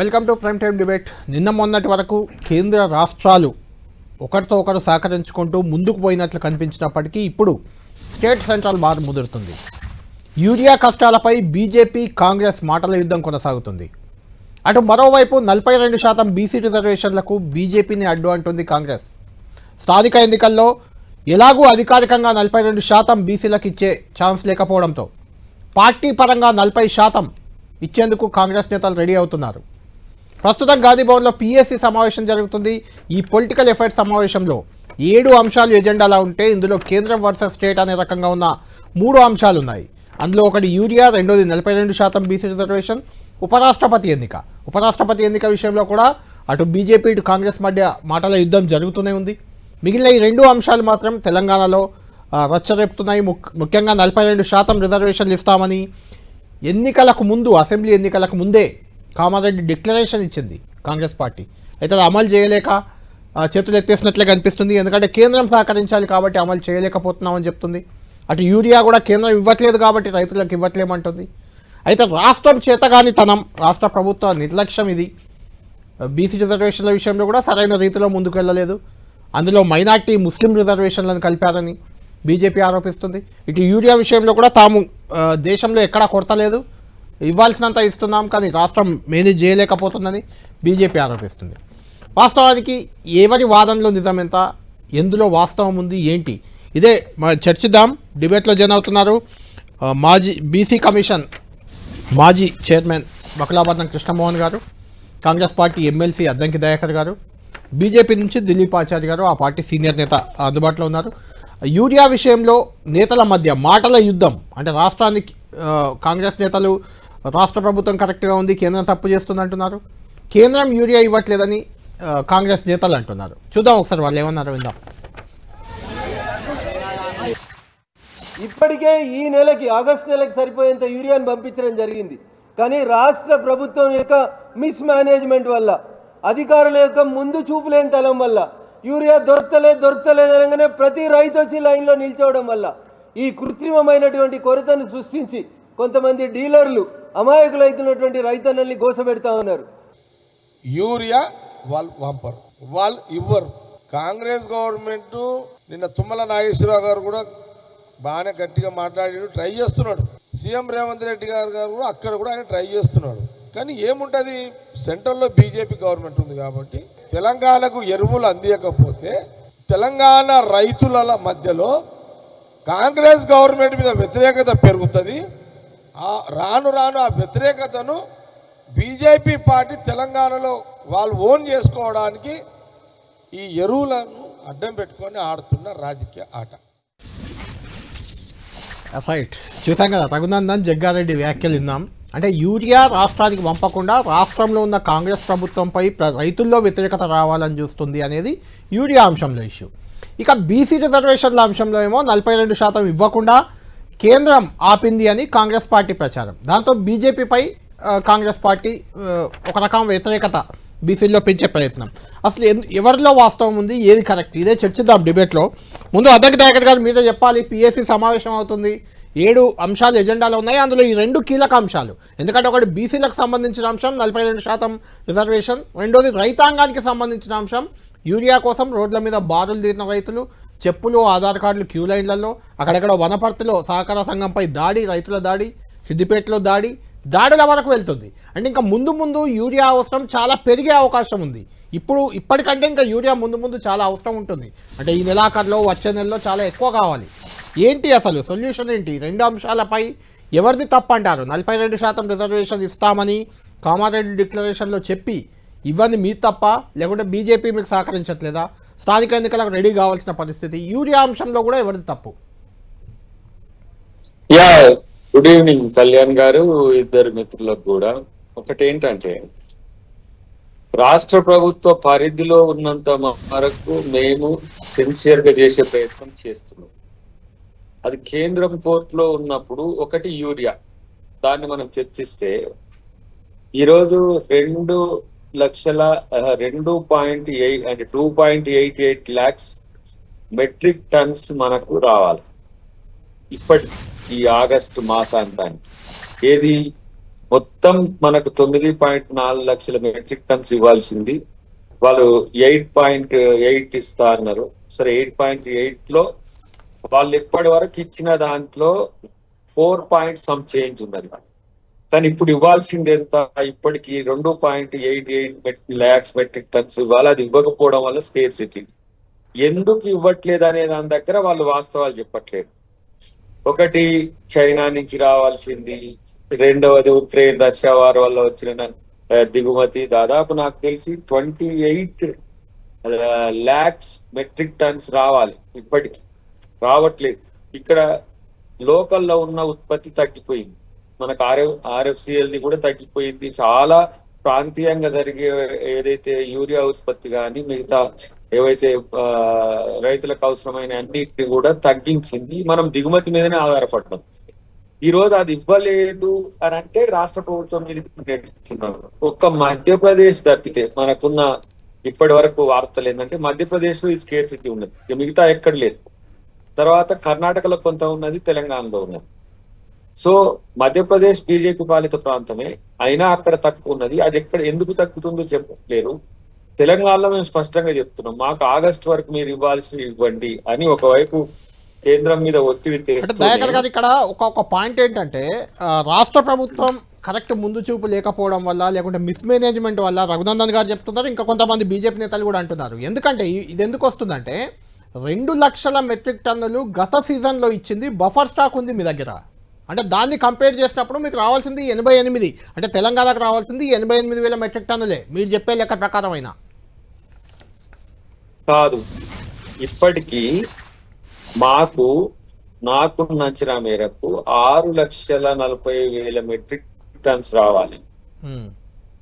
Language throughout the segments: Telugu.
Welcome to prime time debate నిన్న మొన్నటి వరకు కేంద్ర రాష్ట్రాలు ఒకరితో ఒకరు సహకరించుకుంటూ ముందుకు పోయినట్లు కనిపించినప్పటికీ ఇప్పుడు స్టేట్ సెంట్రల్ బార్ ముదురుతుంది. యూరియా కష్టాలపై బీజేపీ కాంగ్రెస్ మాటల యుద్ధం కొనసాగుతుంది. అటు మరోవైపు నలభై రెండు శాతం బీసీ రిజర్వేషన్లకు బీజేపీని అడ్డు అంటుంది కాంగ్రెస్. స్థానిక ఎన్నికల్లో ఎలాగూ అధికారికంగా నలభై రెండు శాతం బీసీలకు ఇచ్చే ఛాన్స్ లేకపోవడంతో పార్టీ పరంగా నలభై శాతం ఇచ్చేందుకు కాంగ్రెస్ నేతలు రెడీ అవుతున్నారు. ప్రస్తుతం గాంధీభవన్లో పిఎస్సి సమావేశం జరుగుతుంది. ఈ పొలిటికల్ ఎఫైర్స్ సమావేశంలో ఏడు అంశాలు ఎజెండాలా ఉంటే ఇందులో కేంద్రం వర్సెస్ స్టేట్ అనే రకంగా ఉన్న మూడు అంశాలు ఉన్నాయి అందులో ఒకటి యూరియా రెండోది నలభై రెండు శాతం బీసీ రిజర్వేషన్ ఉపరాష్ట్రపతి ఎన్నిక. ఉపరాష్ట్రపతి ఎన్నిక విషయంలో కూడా అటు బీజేపీ ఇటు కాంగ్రెస్ మధ్య మాటల యుద్ధం జరుగుతూనే ఉంది. మిగిలిన ఈ రెండు అంశాలు మాత్రం తెలంగాణలో రచ్చరేపుతున్నాయి. ముఖ్యంగా నలభై రెండు శాతం రిజర్వేషన్లు ఇస్తామని ఎన్నికలకు ముందు అసెంబ్లీ ఎన్నికలకు ముందే కామారెడ్డి డిక్లరేషన్ ఇచ్చింది కాంగ్రెస్ పార్టీ. అయితే అది అమలు చేయలేక చేతులు ఎత్తేసినట్లే కనిపిస్తుంది. ఎందుకంటే కేంద్రం సహకరించాలి కాబట్టి అమలు చేయలేకపోతున్నామని చెప్తుంది. అటు యూరియా కూడా కేంద్రం ఇవ్వట్లేదు కాబట్టి రైతులకు ఇవ్వట్లేమంటుంది. అయితే రాష్ట్రం చేతగాని తనం రాష్ట్ర ప్రభుత్వ నిర్లక్ష్యం ఇది. బీసీ రిజర్వేషన్ల విషయంలో కూడా సరైన రీతిలో ముందుకు వెళ్ళలేదు అందులో మైనార్టీ ముస్లిం రిజర్వేషన్లను కలిపారని బీజేపీ ఆరోపిస్తుంది. ఇటు యూరియా విషయంలో కూడా తాము దేశంలో ఎక్కడా కొరత లేదు. ఇవ్వాల్సినంత ఇస్తున్నాం కానీ రాష్ట్రం మేనేజ్ చేయలేకపోతుందని బీజేపీ ఆరోపిస్తుంది. వాస్తవానికి ఎవరి వాదనలో నిజమెంత? ఎందులో వాస్తవం ఉంది? ఏంటి? ఇదే చర్చిద్దాం. డిబేట్లో జాయిన్ అవుతున్నారు. మాజీ బీసీ కమిషన్ మాజీ chairman బకలాపట్నం Krishnamohan garu Congress party MLC Addanki Dayakar garu BJP నుంచి దిలీప్ ఆచార్య గారు ఆ పార్టీ సీనియర్ నేత అందుబాటులో ఉన్నారు. యూరియా విషయంలో నేతల మధ్య మాటల యుద్ధం అంటే రాష్ట్రానికి కాంగ్రెస్ నేతలు రాష్ట్ర ప్రభుత్వం కరెక్ట్గా ఉంది కేంద్రం తప్పు చేస్తుంది అంటున్నారు. కేంద్రం యూరియా ఇవ్వట్లేదని కాంగ్రెస్ నేతలు అంటున్నారు. చూద్దాం ఒకసారి వాళ్ళు ఏమన్నారు విందాం. ఇప్పటికే ఈ నెలకి ఆగస్ట్ నెలకి సరిపోయేంత యూరియాను పంపించడం జరిగింది. కానీ రాష్ట్ర ప్రభుత్వం యొక్క మిస్ మేనేజ్మెంట్ వల్ల అధికారుల యొక్క ముందు చూపులేని తలం వల్ల యూరియా దొరకలేదు దొరకలేదు అనగానే ప్రతి రైతు వచ్చి లైన్లో నిల్చోవడం వల్ల ఈ కృత్రిమమైనటువంటి కొరతను సృష్టించి కొంతమంది డీలర్లు అమాయకులైతున్నటువంటి రైతన్నల్ని గోసపెడతా ఉన్నారు. యూరియా వాళ్ళు పంపరు వాళ్ళు ఇవ్వరు. కాంగ్రెస్ గవర్నమెంట్ నిన్న తుమ్మల నాగేశ్వరరావు గారు కూడా బాగానే గట్టిగా మాట్లాడాడు ట్రై చేస్తున్నాడు. సీఎం రేవంత్ రెడ్డి గారు గారు కూడా అక్కడ కూడా ఆయన ట్రై చేస్తున్నాడు. కానీ ఏముంటుంది? సెంట్రల్లో బీజేపీ గవర్నమెంట్ ఉంది కాబట్టి తెలంగాణకు ఎరువులు అందియకపోతే తెలంగాణ రైతుల మధ్యలో కాంగ్రెస్ గవర్నమెంట్ మీద వ్యతిరేకత పెరుగుతుంది. రాను రాను ఆ వ్యతిరేకతను బీజేపీ పార్టీ తెలంగాణలో వాళ్ళు ఓన్ చేసుకోవడానికి ఈ ఎరువులను అడ్డం పెట్టుకొని ఆడుతున్న రాజకీయ ఆట. రైట్ చూసాం కదా రఘునందన్ జగ్గారెడ్డి వ్యాఖ్యలు విన్నాం. అంటే యూరియా రాష్ట్రానికి పంపకుండా రాష్ట్రంలో ఉన్న కాంగ్రెస్ ప్రభుత్వంపై రైతుల్లో వ్యతిరేకత రావాలని చూస్తుంది అనేది యూరియా అంశంలో ఇష్యూ ఇక బీసీ రిజర్వేషన్ల అంశంలో ఏమో నలభై రెండు శాతం ఇవ్వకుండా కేంద్రం ఆపింది అని కాంగ్రెస్ పార్టీ ప్రచారం. దాంతో బీజేపీపై కాంగ్రెస్ పార్టీ ఒక రకం వ్యతిరేకత బీసీల్లో పెంచే ప్రయత్నం. అసలు ఎవరిలో వాస్తవం ఉంది? ఏది కరెక్ట్? ఇదే చర్చిద్దాం డిబేట్లో. ముందు అద్దెకి దయాకర్ గారు మీరే చెప్పాలి పిఎస్సి సమావేశం అవుతుంది. ఏడు అంశాలు ఎజెండాలో ఉన్నాయి. అందులో ఈ రెండు కీలక అంశాలు. ఎందుకంటే ఒకటి బీసీలకు సంబంధించిన అంశం నలభై రెండు శాతం రిజర్వేషన్. రెండోది రైతాంగానికి సంబంధించిన అంశం. యూరియా కోసం రోడ్ల మీద బారులు తీరిన రైతులు. చెప్పులు ఆధార్ కార్డులు క్యూ లైన్లలో అక్కడక్కడ వనపర్తిలో సహకార సంఘంపై దాడి రైతుల దాడి సిద్దిపేటలో దాడి దాడుల వరకు వెళ్తుంది. అంటే ఇంకా ముందు ముందు యూరియా అవసరం చాలా పెరిగే అవకాశం ఉంది. ఇప్పుడు ఇప్పటికంటే ఇంకా యూరియా ముందు ముందు చాలా అవసరం ఉంటుంది. అంటే ఈ నెలాఖరులో వచ్చే నెలలో చాలా ఎక్కువ కావాలి. ఏంటి అసలు? సొల్యూషన్ ఏంటి? రెండు అంశాలపై ఎవరిది తప్పు అంటారు? నలభై రెండు శాతం రిజర్వేషన్ ఇస్తామని కామారెడ్డి డిక్లరేషన్లో చెప్పి ఇవన్నీ మీ తప్ప లేకుంటే బీజేపీ మీకు సహకరించట్లేదా? స్థానిక ఎన్నికలకు రెడీ కావాల్సిన పరిస్థితి. యూరియా అంశంలో కూడా ఎవరిది తప్పు? యా గుడ్ ఈవినింగ్ కళ్యాణ్ గారు ఇద్దరు మిత్రులకు కూడా. ఒకటి ఏంటంటే రాష్ట్ర ప్రభుత్వ పరిధిలో ఉన్నంత వరకు మేము సిన్సియర్గా చేసే ప్రయత్నం చేస్తున్నాం. అది కేంద్రం కోర్టులో ఉన్నప్పుడు ఒకటి యూరియా. దాన్ని మనం చర్చిస్తే ఈరోజు రెండు లక్షల రెండు పాయింట్ ఎయిట్ అంటే two point eight eight lakhs metric tons మనకు రావాలి. ఇప్పటి ఈ ఆగస్టు మాసాంతానికి. ఏది మొత్తం మనకు తొమ్మిది పాయింట్ నాలుగు లక్షల మెట్రిక్ టన్స్ ఇవ్వాల్సింది. వాళ్ళు ఎయిట్ పాయింట్ ఎయిట్ ఇస్తా అన్నారు సరే ఎయిట్ పాయింట్ ఎయిట్లో వాళ్ళు ఇప్పటి వరకు ఇచ్చిన దాంట్లో ఫోర్ పాయింట్ సమ్ చేంజ్ ఉన్నది. కానీ ఇప్పుడు ఇవ్వాల్సింది ఎంత? ఇప్పటికి రెండు point eight eight lakhs metric tons ఇవ్వాలి. అది ఇవ్వకపోవడం వల్ల స్కేర్ సిటీ ఎందుకు ఇవ్వట్లేదు అనే దాని దగ్గర వాళ్ళు వాస్తవాలు చెప్పట్లేదు. ఒకటి చైనా నుంచి రావాల్సింది. రెండవది ఉక్రెయిన్ రష్యా వార్ వల్ల వచ్చిన దిగుమతి దాదాపు నాకు తెలిసి twenty eight lakhs metric tons రావాలి ఇప్పటికి. రావట్లేదు. ఇక్కడ లోకల్లో ఉన్న ఉత్పత్తి తగ్గిపోయింది. మనకు ఆర్ఎఫ్ ఆర్ఎఫ్సిఎల్ ది కూడా తగ్గిపోయింది. చాలా ప్రాంతీయంగా జరిగే ఏదైతే యూరియా ఉత్పత్తి కానీ మిగతా ఏవైతే రైతులకు అవసరమైన అన్నిటిని కూడా తగ్గించింది. మనం దిగుమతి మీదనే ఆధారపడ్డాం. ఈ రోజు అది ఇవ్వలేదు అని అంటే రాష్ట్ర ప్రభుత్వం మీద నెట్టుతున్నారు. ఒక్క మధ్యప్రదేశ్ తప్పితే మనకున్న ఇప్పటి వరకు వార్తలు ఏంటంటే మధ్యప్రదేశ్లో ఈ స్కేర్ సిటీ ఉన్నది మిగతా ఎక్కడ లేదు. తర్వాత కర్ణాటకలో కొంత ఉన్నది తెలంగాణలో ఉన్నది. సో మధ్యప్రదేశ్ బీజేపీ పాలిత ప్రాంతమే. అయినా అక్కడ తక్కువ ఉన్నది. అది ఎక్కడ ఎందుకు తగ్గుతుందో చెప్పలేరు తెలంగాణలో మేము స్పష్టంగా చెప్తున్నాం. మాకు ఆగస్టు వరకు మీరు ఇవ్వాల్సి ఇవ్వండి అని ఒకవైపు కేంద్రం మీద ఒత్తిడి దయాకర్ గారు ఇక్కడ ఒక ఒక పాయింట్ ఏంటంటే రాష్ట్ర ప్రభుత్వం కరెక్ట్ ముందు చూపు లేకపోవడం వల్ల లేకుంటే మిస్మేనేజ్మెంట్ వల్ల రఘునందన్ గారు చెప్తున్నారు. ఇంకా కొంతమంది బీజేపీ నేతలు కూడా అంటున్నారు. ఎందుకంటే ఇది ఎందుకు వస్తుందంటే రెండు లక్షల మెట్రిక్ టన్నులు గత సీజన్లో ఇచ్చింది బఫర్ స్టాక్ ఉంది మీ దగ్గర. అంటే దాన్ని కంపేర్ చేసినప్పుడు మీకు రావాల్సింది ఎనభై ఎనిమిది. అంటే తెలంగాణకు రావాల్సింది ఎనభై ఎనిమిది వేల మెట్రిక్ టన్నులే. మీరు చెప్పే లెక్క ప్రకారం అయినా కాదు. ఇప్పటికీ మాకు నాకున్న అంచనా మేరకు ఆరు లక్షల నలభై వేల మెట్రిక్ టన్స్ రావాలి.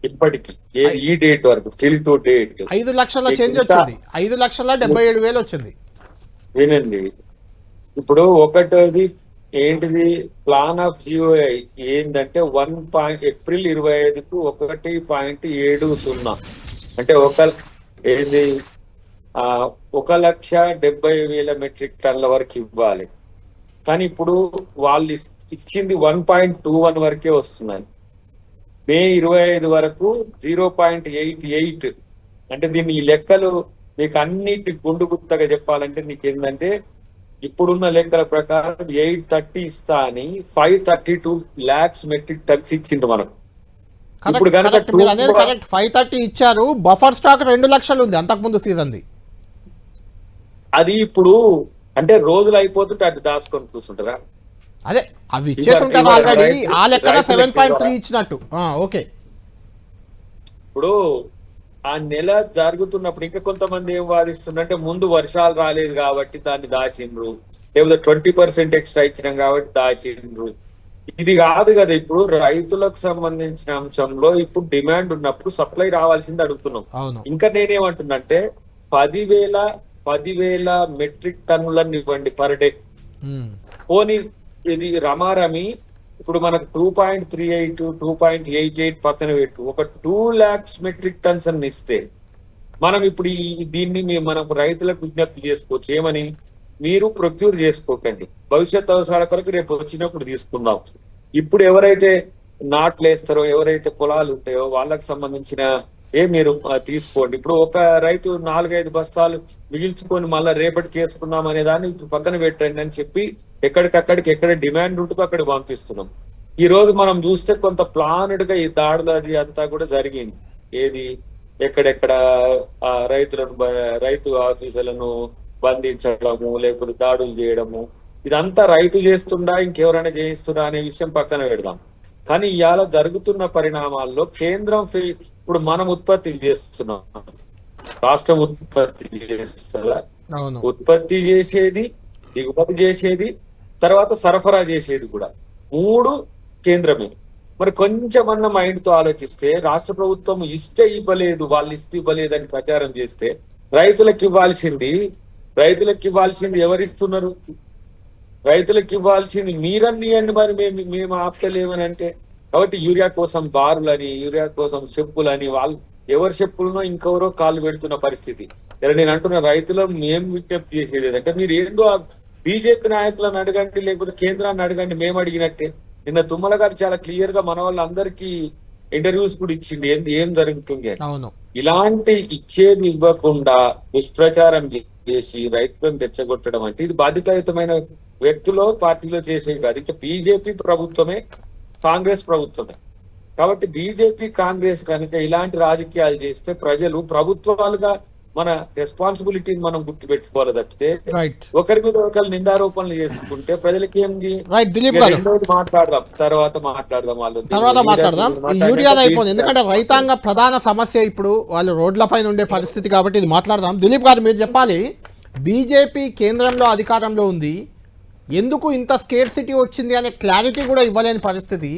ఇప్పటికి. ఈ డేట్ వరకు టిల్ టు డేట్ ఐదు లక్షల చేంజ్ వచ్చింది. ఐదు లక్షల డెబ్బై ఏడు వేలు వచ్చింది. వినండి. ఇప్పుడు ఒకటోది ఏంటిది? ప్లాన్ ఆఫ్ జియోఐ ఏంటంటే వన్ పాయింట్ ఏప్రిల్ ఇరవై ఐదుకు ఒకటి పాయింట్ ఏడు సున్నా. అంటే ఒక ఏంది? ఒక లక్ష డెబ్బై వేల మెట్రిక్ టన్ల వరకు ఇవ్వాలి. కానీ ఇప్పుడు వాళ్ళు ఇచ్చింది వన్ పాయింట్ టూ వన్ వరకే వస్తున్నాయి. మే ఇరవై ఐదు వరకు జీరో పాయింట్ ఎయిట్ ఎయిట్. అంటే దీన్ని ఈ లెక్కలు మీకు అన్నిటి గుండు గుత్తగా చెప్పాలంటే నీకు ఏంటంటే ఇప్పుడున్న లెక్కల ప్రకారం ఎయిట్ థర్టీ ఇస్తా అని five thirty two lakhs metric tons ఇచ్చిండు మనం ఇప్పుడు కరెక్ట్ ఫైవ్ థర్టీ ఇచ్చారు బఫర్ స్టాక్ రెండు లక్షలు ఉంది అంతకుముందు సీజన్ది. అది ఇప్పుడు అంటే రోజులు అయిపోతుంటే అటు దాచుకొని కూర్చుంటారా? అదే అవి ఇచ్చేసి ఉంటారు ఇవాళ ఆల్రెడీ ఆ లెక్కన సెవెన్ పాయింట్ త్రీ ఇచ్చినట్టు. ఓకే. ఇప్పుడు ఆ నెల జరుగుతున్నప్పుడు ఇంకా కొంతమంది ఏం వాదిస్తుందంటే ముందు వర్షాలు రాలేదు కాబట్టి దాన్ని దాచిండ్రు లేకపోతే ట్వంటీ పర్సెంట్ ఎక్స్ట్రా ఇచ్చినాం కాబట్టి దాచిండ్రు ఇది కాదు కదా ఇప్పుడు రైతులకు సంబంధించిన అంశంలో ఇప్పుడు డిమాండ్ ఉన్నప్పుడు సప్లై రావాల్సింది అడుగుతున్నాం. ఇంకా నేనేమంటున్నంటే పదివేల పదివేల మెట్రిక్ టన్నులను ఇవ్వండి పర్ డే. పోనీ ఇది రమారమి ఇప్పుడు మనకు two point three eight two point eight eight పక్కన పెట్టు. ఒక టూ ల్యాక్స్ మెట్రిక్ టన్స్ అని ఇస్తే మనం ఇప్పుడు ఈ దీన్ని మీ- మనకు రైతులకు విజ్ఞప్తి చేసుకోవచ్చు. ఏమని? మీరు ప్రొక్యూర్ చేసుకోకండి. భవిష్యత్ అవసరాల కొరకు రేపు వచ్చినప్పుడు తీసుకుందాం. ఇప్పుడు ఎవరైతే నాట్లు వేస్తారో ఎవరైతే పొలాలు ఉంటాయో వాళ్ళకి సంబంధించిన ఏ మీరు తీసుకోండి. ఇప్పుడు ఒక రైతు నాలుగైదు బస్తాలు మిగిల్చుకొని మళ్ళీ రేపటికి వేసుకుందాం అనే దాన్ని ఇప్పుడు పక్కన పెట్టండి అని చెప్పి ఎక్కడికక్కడికి ఎక్కడ డిమాండ్ ఉంటుందో అక్కడ పంపిస్తున్నాం. ఈ రోజు మనం చూస్తే కొంత ప్లానెడ్గా ఈ దాడులు అది అంతా కూడా జరిగింది. ఏది? ఎక్కడెక్కడ ఆ రైతులను రైతు ఆఫీసులను బంధించడము లేకపోతే దాడులు చేయడము ఇదంతా రైతు చేస్తుండా ఇంకెవరైనా చేయిస్తుండా అనే విషయం పక్కన పెడదాం. కానీ ఇవాళ జరుగుతున్న పరిణామాల్లో కేంద్రం ఇప్పుడు మనం ఉత్పత్తి చేస్తున్నాం. రాష్ట్రం ఉత్పత్తి అవును. ఉత్పత్తి చేసేది దిగుమతి చేసేది తర్వాత సరఫరా చేసేది కూడా. మూడు కేంద్రమే. మరి కొంచెమన్న అన్న మైండ్తో ఆలోచిస్తే రాష్ట్ర ప్రభుత్వం ఇస్తే ఇవ్వలేదు వాళ్ళు ఇస్తే ఇవ్వలేదు అని ప్రచారం చేస్తే రైతులకు ఇవ్వాల్సింది రైతులకు ఇవ్వాల్సింది ఎవరిస్తున్నారు? రైతులకు ఇవ్వాల్సింది మీరన్నీయండి మరి మేము మేము ఆపలేమని అంటే కాబట్టి యూరియా కోసం బారులని యూరియా కోసం చెప్పులని వాళ్ళు ఎవరి చెప్పులనో ఇంకెవరో కాళ్ళు పెడుతున్న పరిస్థితి. నేను అంటున్న రైతులు మేము విజ్ఞప్తి చేసేది అంటే మీరు ఏందో బీజేపీ నాయకులను అడగండి లేకపోతే కేంద్రాన్ని అడగండి మేము అడిగినట్టే. నిన్న తుమ్మల గారు చాలా క్లియర్గా మన వాళ్ళందరికీ ఇంటర్వ్యూస్ కూడా ఇచ్చింది ఏం ఏం జరుగుతుంది ఇలాంటి ఇచ్చేది ఇవ్వకుండా దుష్ప్రచారం చేసి రైతులను తెచ్చగొట్టడం అంటే ఇది బాధ్యతాయుతమైన వ్యక్తులు పార్టీలో చేసేవి కాదు. ఇంకా బీజేపీ ప్రభుత్వమే కాంగ్రెస్ ప్రభుత్వమే. కాబట్టి బీజేపీ కాంగ్రెస్ కనుక ఇలాంటి రాజకీయాలు చేస్తే ప్రజలు ప్రభుత్వాలుగా మన రెస్పాన్సిబిలిటీని మనం గుర్తుపెట్టుకోవాలి తప్పితే ఒకరి మీద ఒకరు నిందారోపణలు చేసుకుంటే ప్రజలకి ఏంది మాట్లాడదాం. తర్వాత మాట్లాడదాం వాళ్ళు తర్వాత మాట్లాడదాం. యూరియాది అయిపోయింది. ఎందుకంటే రైతాంగ రైతాంగ ప్రధాన సమస్య ఇప్పుడు వాళ్ళు రోడ్లపైన ఉండే పరిస్థితి కాబట్టి ఇది మాట్లాడదాం. దిలీప్ గారు మీరు చెప్పాలి బీజేపీ కేంద్రంలో అధికారంలో ఉంది. ఎందుకు ఇంత స్కేట్ సిటీ వచ్చింది అనే క్లారిటీ కూడా ఇవ్వలేని పరిస్థితి.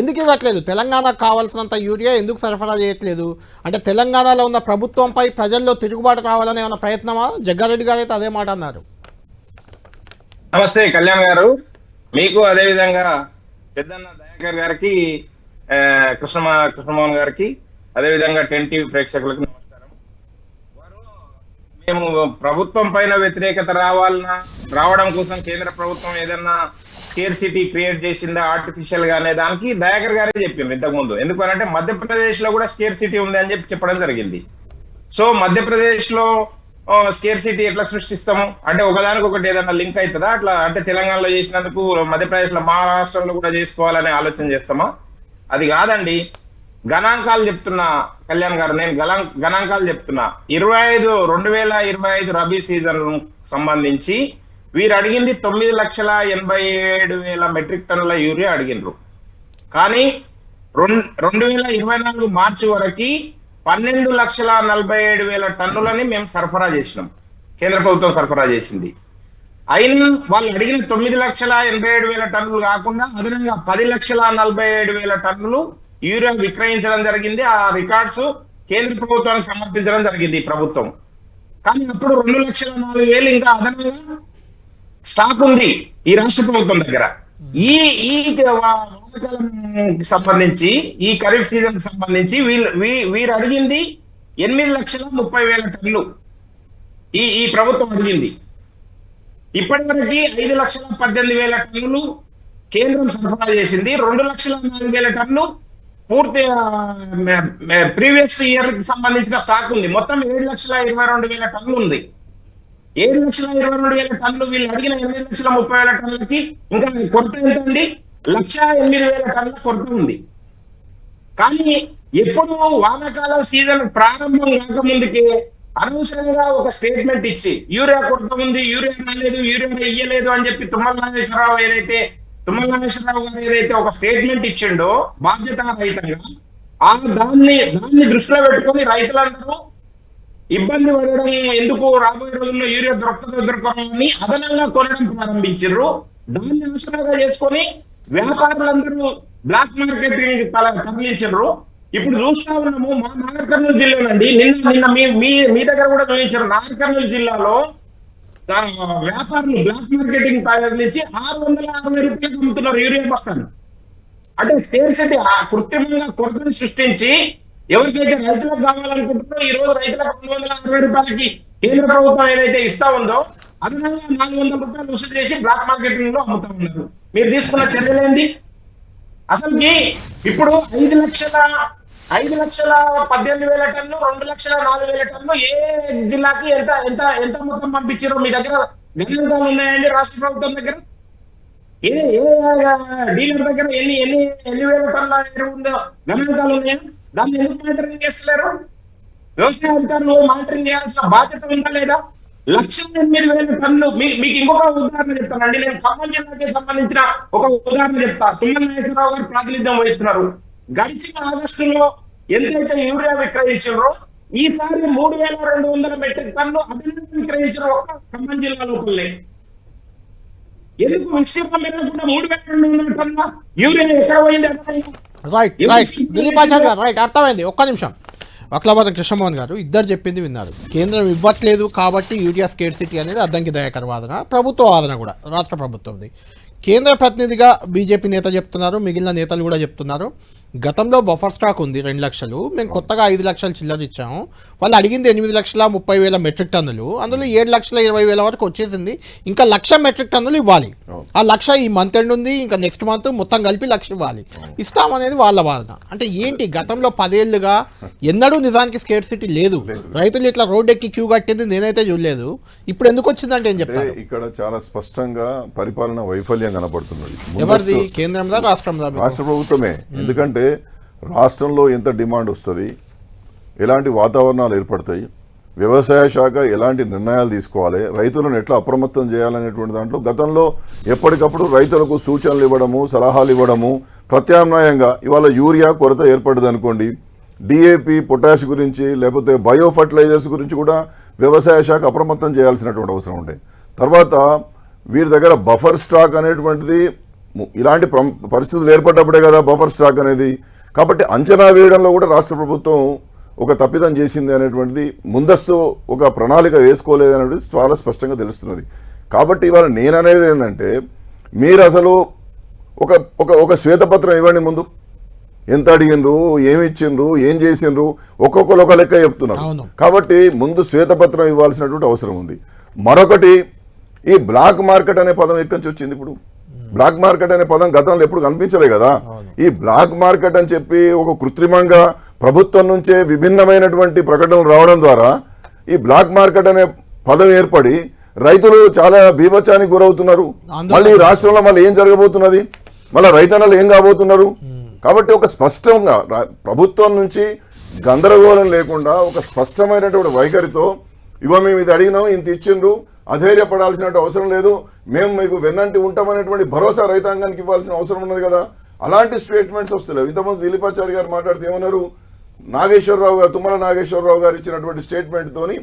ఎందుకు ఇవ్వట్లేదు? తెలంగాణకు కావాల్సినంత యూరియా ఎందుకు సరఫరా చేయట్లేదు? అంటే తెలంగాణలో ఉన్న ప్రభుత్వంపై ప్రజల్లో తిరుగుబాటు కావాలనే ఉన్న ప్రయత్నమా? జగ్గారెడ్డి గారు అయితే అదే మాట అన్నారు. నమస్తే కళ్యాణ్ గారు. మీకు అదే విధంగా పెద్దన్న దయాకర్ గారికి కృష్ణ కృష్ణమోహన్ గారికి అదే విధంగా టెన్ టీవీ ప్రేక్షకులకు నమస్కారం. వారు మేము ప్రభుత్వం పైన వ్యతిరేకత రావాలన్నా రావడం కోసం కేంద్ర ప్రభుత్వం ఏదన్నా స్కేర్ సిటీ క్రియేట్ చేసిందా ఆర్టిఫిషియల్గా అనే దానికి దయాకర్ గారే చెప్పిండ్రు ఇంతకుముందు. ఎందుకనంటే మధ్యప్రదేశ్లో కూడా స్కేర్ సిటీ ఉంది అని చెప్పి చెప్పడం జరిగింది. సో మధ్యప్రదేశ్లో స్కేర్ సిటీ ఎట్లా సృష్టిస్తాము? అంటే ఒకదానికి ఒకటి ఏదైనా లింక్ అవుతుందా అట్లా అంటే తెలంగాణలో చేసినందుకు మధ్యప్రదేశ్లో మహారాష్ట్రలో కూడా చేసుకోవాలనే ఆలోచన చేస్తామా? అది కాదండి. గణాంకాలు చెప్తున్నా కళ్యాణ్ గారు నేను గణా గణాంకాలు చెప్తున్నా. ఇరవై ఐదు రెండు వేల ఇరవై ఐదు రబీ సీజన్ సంబంధించి వీరు అడిగింది తొమ్మిది లక్షల ఎనభై ఏడు వేల మెట్రిక్ టన్నుల యూరియా అడిగినరు కానీ రెండు రెండు వేల ఇరవై నాలుగు మార్చి వరకు పన్నెండు లక్షల నలభై ఏడు వేల టన్నులని మేము సరఫరా చేసినాం. కేంద్ర ప్రభుత్వం సరఫరా చేసింది. అయినా వాళ్ళు అడిగిన తొమ్మిది లక్షల ఎనభై ఏడు వేల టన్నులు కాకుండా అదనంగా పది లక్షల నలభై ఏడు వేల టన్నులు యూరియా విక్రయించడం జరిగింది. ఆ రికార్డ్స్ కేంద్ర ప్రభుత్వానికి సమర్పించడం జరిగింది ప్రభుత్వం. కానీ అప్పుడు రెండు లక్షల నాలుగు వేలు ఇంకా అదనంగా స్టాక్ ఉంది ఈ రాష్ట్ర ప్రభుత్వం దగ్గర. ఈ ఈ వానాకాలం సంబంధించి ఈ ఖరీఫ్ సీజన్ సంబంధించి వీళ్ళు వీ- వీరు అడిగింది ఎనిమిది లక్షల ముప్పై వేల టన్నులు. ఈ ఈ ప్రభుత్వం అడిగింది. ఇప్పటివరకు ఐదు లక్షల పద్దెనిమిది వేల టన్నులు కేంద్రం సరఫరా చేసింది. రెండు లక్షల నాలుగు వేల టన్నులు పూర్తి ప్రీవియస్ ఇయర్కి సంబంధించిన స్టాక్ ఉంది. మొత్తం ఏడు లక్షల ఇరవై రెండు వేల టన్నులు ఉంది. ఏడు లక్షల ఇరవై రెండు వేల టన్నులు వీళ్ళు అడిగిన ఎనిమిది లక్షల ముప్పై వేల టన్నులకి ఇంకా కొరత ఎంత లక్ష ఎనిమిది వేల టన్నుల కొరత ఉంది. కానీ ఎప్పుడు వానాకాలం సీజన్ ప్రారంభం కాకముందుకే అనవసరంగా ఒక స్టేట్మెంట్ ఇచ్చి యూరియా కొరత ఉంది యూరియా రాలేదు యూరియా ఇయ్యలేదు అని చెప్పి తుమ్మల నాగేశ్వరరావు ఏదైతే తుమ్మల నాగేశ్వరరావు గారు ఏదైతే ఒక స్టేట్మెంట్ ఇచ్చిండో బాధ్యత రహితంగా ఆ దాన్ని దాన్ని దృష్టిలో పెట్టుకొని రైతులందరూ ఇబ్బంది పడడం ఎందుకు? రాబోయే రోజుల్లో యూరియా దొరకదు దొరకని అదనంగా కొనడం ప్రారంభించారు దాన్ని అవసరంగా చేసుకొని వ్యాపారులందరూ బ్లాక్ మార్కెటింగ్ తరలించారు ఇప్పుడు చూస్తా ఉన్నాము మా నాగర్ కర్నూలు జిల్లానండి. నిన్న నిన్న మీ మీ మీ దగ్గర కూడా చూపించారు నాగర్ కర్నూలు జిల్లాలో వ్యాపారులు బ్లాక్ మార్కెటింగ్ తరలించి ఆరు వందల అరవై రూపాయలకు అమ్ముతున్నారు యూరియా బస్తాను అంటే స్టేట్ సిటీ ఆ కృత్రిమంగా కొరతను సృష్టించి ఎవరికైతే రైతులకు కావాలనుకుంటున్నారో ఈ రోజు రైతులకు రెండు వందల అరవై రూపాయలకి కేంద్ర ప్రభుత్వం ఏదైతే ఇస్తా ఉందో అదనంగా నాలుగు వందల రూపాయలు వసూలు చేసి బ్లాక్ మార్కెటింగ్లో అమ్ముతా ఉన్నారు. మీరు తీసుకున్న చర్యలేంటి అసలుకి ఇప్పుడు ఐదు లక్షల ఐదు లక్షల పద్దెనిమిది వేల టన్ను రెండు లక్షల నాలుగు వేల టన్ను ఏ జిల్లాకి ఎంత ఎంత ఎంత మొత్తం పంపించారో మీ దగ్గర గణాంకాలు ఉన్నాయండి రాష్ట్ర ప్రభుత్వం దగ్గర? ఏ ఏ డీలర్ దగ్గర ఎన్ని ఎన్ని ఎన్ని వేల టన్నుల ఎరువు ఉందో గణాంకాలు ఉన్నాయా? దాన్ని ఎందుకు మానిటరింగ్ చేస్తున్నారు వ్యవసాయ అధికారులు మానిటరింగ్ చేయాల్సిన బాధ్యత ఉందా లేదా? లక్ష ఎనిమిది వేల టన్నులు మీ- మీకు ఇంకొక ఉదాహరణ చెప్తానండి నేను ఖమ్మం జిల్లాకి సంబంధించిన ఒక ఉదాహరణ చెప్తా. తుమ్మల నాయకరావు గారు ప్రాతినిధ్యం వహిస్తున్నారు. గడిచిన ఆగస్టులో ఎంతైతే యూరియా విక్రయించారో ఈసారి మూడు వేల రెండు వందల మెట్రిక్ టన్ను అదనంగా విక్రయించిన ఒక్క ఖమ్మం జిల్లా లోపలనే. ఎందుకు విస్తీర్ణం పెరగకుండా మూడు వేల రెండు వందల టన్నుల యూరియా ఎక్కడ పోయింది? అర్థమైందా? రైట్ రైట్ దిలీప్ ఆచార్య గారు రైట్ అర్థమైంది. ఒక్క నిమిషం. అఖిలాబాద్ కృష్ణమోహన్ గారు ఇద్దరు చెప్పింది విన్నారు. కేంద్రం ఇవ్వట్లేదు కాబట్టి యూరియా స్కేట్ సిటీ అనేది అద్దంకి దయాకర్ వాదన ప్రభుత్వ వాదన కూడా రాష్ట్ర ప్రభుత్వంది. కేంద్ర ప్రతినిధిగా బీజేపీ నేత చెప్తున్నారు మిగిలిన నేతలు కూడా చెప్తున్నారు. గతంలో బఫర్ స్టాక్ ఉంది రెండు లక్షలు. మేము కొత్తగా ఐదు లక్షలు చిల్లర ఇచ్చాము. వాళ్ళు అడిగింది ఎనిమిది లక్షల ముప్పై వేల మెట్రిక్ టన్నులు. అందులో ఏడు లక్షల ఇరవై వేల వరకు వచ్చేసింది. ఇంకా లక్ష మెట్రిక్ టన్నులు ఇవ్వాలి. ఆ లక్ష ఈ మంత్ ఎండ్ ఉంది ఇంకా నెక్స్ట్ మంత్ మొత్తం కలిపి లక్ష ఇవ్వాలి. ఇస్తామనేది వాళ్ళ వాదన. అంటే ఏంటి? గతంలో పదేళ్ళుగా ఎన్నడూ నిజానికి స్కేట్ సిటీ లేదు. రైతులు ఇట్లా రోడ్ ఎక్కి క్యూ కట్టింది నేనైతే చూడలేదు. ఇప్పుడు ఎందుకు వచ్చిందంటే ఏం అంటే చెప్తారు? ఇక్కడ చాలా స్పష్టంగా పరిపాలన వైఫల్యం కనపడుతున్నది. ఎవరిది? రాష్ట్రందా మీకు? రాష్ట్ర ప్రభుత్వమే. ఎందుకంటే రాష్ట్రంలో ఎంత డిమాండ్ వస్తుంది ఎలాంటి వాతావరణాలు ఏర్పడతాయి వ్యవసాయ శాఖ ఎలాంటి నిర్ణయాలు తీసుకోవాలి రైతులను ఎట్లా అప్రమత్తం చేయాలనేటువంటి దాంట్లో గతంలో ఎప్పటికప్పుడు రైతులకు సూచనలు ఇవ్వడము సలహాలు ఇవ్వడము ప్రత్యామ్నాయంగా ఇవాళ యూరియా కొరత ఏర్పడదు అనుకోండి డిఏపి పొటాష్ గురించి లేకపోతే బయో ఫర్టిలైజర్స్ గురించి కూడా వ్యవసాయ శాఖ అప్రమత్తం చేయాల్సినటువంటి అవసరం ఉండే. తర్వాత వీరి దగ్గర బఫర్ స్టాక్ అనేటువంటిది ఇలాంటి ప్రం- పరిస్థితులు ఏర్పడ్డప్పుడే కదా బఫర్ స్టాక్ అనేది. కాబట్టి అంచనా వేయడంలో కూడా రాష్ట్ర ప్రభుత్వం ఒక తప్పిదం చేసింది అనేటువంటిది ముందస్తు ఒక ప్రణాళిక వేసుకోలేదు అనేది చాలా స్పష్టంగా తెలుస్తున్నది. కాబట్టి ఇవాళ నేను అనేది ఏంటంటే మీరు అసలు ఒక ఒక ఒక శ్వేతపత్రం ఇవ్వండి ముందు. ఎంత అడిగినరు ఏమి ఇచ్చిండ్రు ఏం చేసిండ్రు ఒక్కొక్కరు ఒక లెక్క చెప్తున్నారు. కాబట్టి ముందు శ్వేతపత్రం ఇవ్వాల్సినటువంటి అవసరం ఉంది. మరొకటి ఈ బ్లాక్ మార్కెట్ అనే పదం ఎక్కడి నుంచి వచ్చింది ఇప్పుడు? బ్లాక్ మార్కెట్ అనే పదం గతంలో ఎప్పుడు కనిపించలే కదా. ఈ బ్లాక్ మార్కెట్ అని చెప్పి ఒక కృత్రిమంగా ప్రభుత్వం నుంచే విభిన్నమైనటువంటి ప్రకటనలు రావడం ద్వారా ఈ బ్లాక్ మార్కెట్ అనే పదం ఏర్పడి రైతులు చాలా బీభత్సానికి గురవుతున్నారు. మళ్ళీ ఈ రాష్ట్రంలో మళ్ళీ ఏం జరగబోతున్నది? మళ్ళీ రైతన్నలు ఏం కాబోతున్నారు? కాబట్టి ఒక స్పష్టంగా ప్రభుత్వం నుంచి గందరగోళం లేకుండా ఒక స్పష్టమైనటువంటి వైఖరితో ఇవ మేము ఇది అడిగినాం ఇంత ఇచ్చిండ్రు. అధైర్యపడాల్సిన అవసరం లేదు. మేము మీకు వెన్నంటి ఉంటామనేటువంటి భరోసా రైతాంగానికి ఇవ్వాల్సిన అవసరం ఉన్నది కదా. అలాంటి స్టేట్మెంట్స్ వస్తలేవు. ఇంతకుముందు దిలీపాచారి గారు మాట్లాడితే ఏమన్నారు? నాగేశ్వరరావు గారు తుమ్మల నాగేశ్వరరావు గారు ఇచ్చినటువంటి స్టేట్మెంట్ తోని